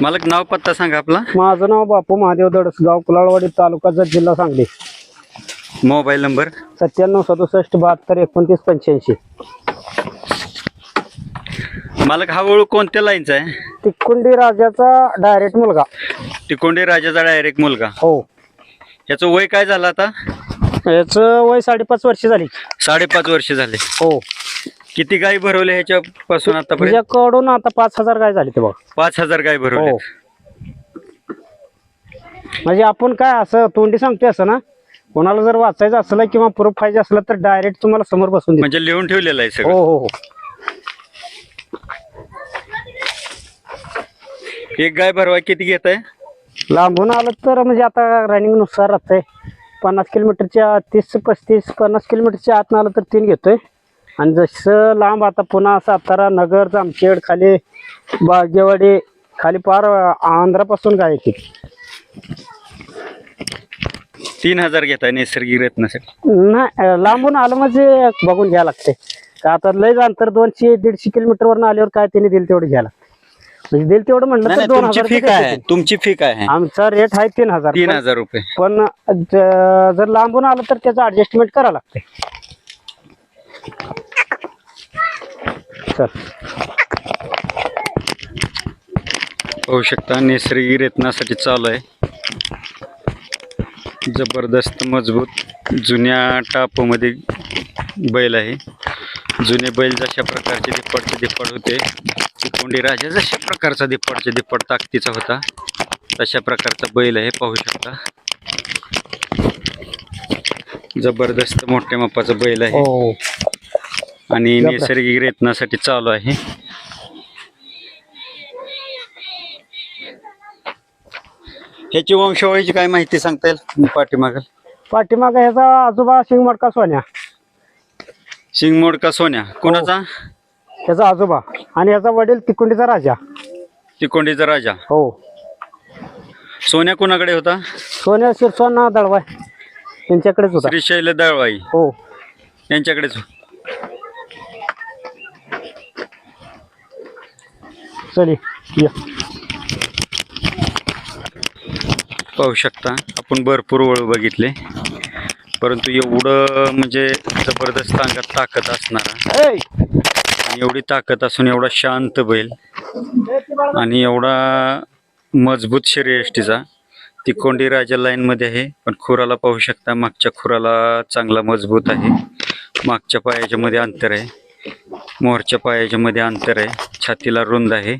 मालक नाव पत्ता सांगा आपला. माझं नाव बापू महादेव दडस गाव कुलाळवाडी तालुका जत जिल्हा सांगली. Mobile number? सत्त्याण्णव सदुसष्ट बहात्तर एकोणतीस पंच्याऐंशी. मालक हा वळू कोणत्या लाईनचा आहे? तिकुंडी राजाचा डायरेक्ट मुलगा. तिकोंडे राजाचा डायरेक्ट मुलगा. हो. याचं वय काय झालं आता? याचं वय साडेपाच वर्ष झाली. साडेपाच वर्ष झाले. हो. किती गाई भरवले ह्याच्यापासून आतापर्यंत? तुझ्याकडून आता पाच हजार काय झाले ते बघ. पाच हजार गाय भरवले. हो. म्हणजे आपण काय असं तोंडी सांगतोय असं ना कोणाला जर वाचायचं असलं किंवा प्रूफ पाहिजे असलं तर डायरेक्ट तुम्हाला समोर बसून देतो म्हणजे लिहून ठेवलेलं आहे हो सगळं. हो हो एक गाय भरवाय किती घेत आहे लांबून आलं तर म्हणजे आता रनिंगनुसार राहतंय. पन्नास किलोमीटरच्या तीस पस्तीस पन्नास किलोमीटरच्या आत आलं तर तीन घेतोय. आणि जसं लांब आता पुन्हा सातारा नगर जामखेड खाली बागेवाडी खाली पार आंध्रापासून गाय येते. तीन हजार घेत आहे नैसर्गिक रत्नासाठी? नाही लांबून आलं म्हणजे बघून घ्यायला लागते. का आता लयच अंतर दोनशे दीडशे किलोमीटरवरून आल्यावर काय त्यांनी दिल तेवढं घ्यायला म्हणजे दिल तेवढं म्हटलं तर दोन हजार फी काय तुमची फी काय आमचा रेट आहे तीन हजार. तीन पण- हजार रुपये. पण जर लांबून आलं तर त्याचं ऍडजस्टमेंट करावं लागते. पाहू शकता नैसर्गिक रेतनासाठी चालू आहे. जबरदस्त मजबूत जुन्या टापूमध्ये बैल आहे. जुने बैल जशा प्रकारचे दिप्पडचे दिप्पड होते कोंडी राजा जशा प्रकारचा दिप्पडचे दिप्पड ताकदीचा होता तशा प्रकारचा बैल आहे पाहू शकता. जबरदस्त मोठ्या मापाचा बैल आहे. हो. आणि. नैसर्गिक रेतनासाठी चालू आहे. ह्याची वंशावळीची काय माहिती सांगता येईल? पाठीमाग? पाठीमाग ह्याचा आजोबा शिंगमडका सोन्या. शिंगमोड का सोन्या कोणाचा? त्याचा आजोबा. आणि याचा वडील तिकुंडीचा राजा. तिकोंडीचा राजा. हो. सोन्या कोणाकडे होता? सोन्या शिरसोना दळवाय त्यांच्याकडेच होता. श्रीशैल दळवाई. हो. यांच्याकडेच. चली या. पाहू शकता आपण भरपूर वळू बघितले. परंतु एवढं म्हणजे जबरदस्त अंगात ताकद असणारा! आणि एवढी ताकद असून एवढा शांत बैल. आणि एवढा मजबूत शरीर एष्टीचा तिकोंडी राजा लाईनमध्ये आहे पण खुराला पाहू शकता मागच्या खुराला चांगला मजबूत आहे. मागच्या पायाच्या मध्ये अंतर आहे. मोहरच्या पायाच्या मध्ये अंतर आहे. छातीला रुंद आहे.